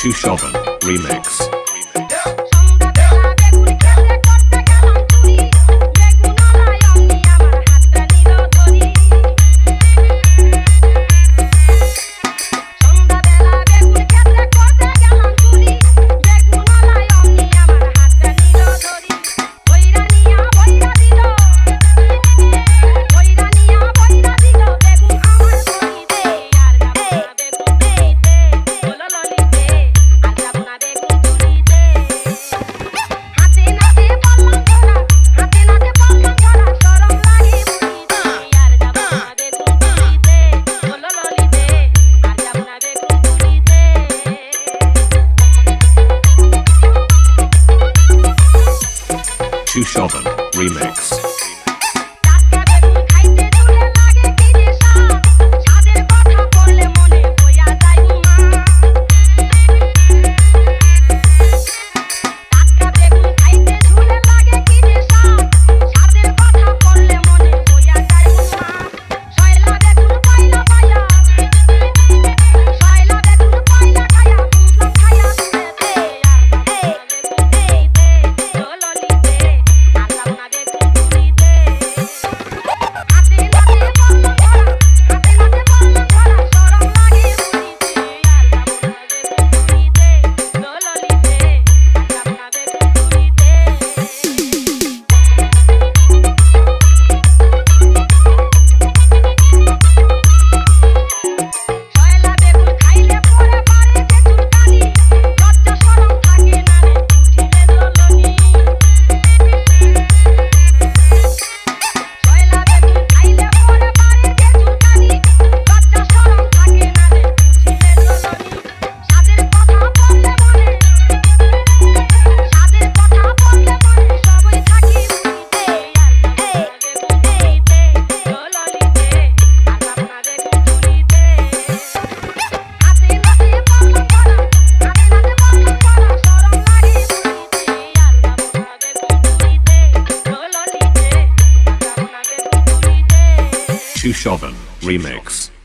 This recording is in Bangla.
Shushovan Remix. Tushoven Remix. Shoven, Remix.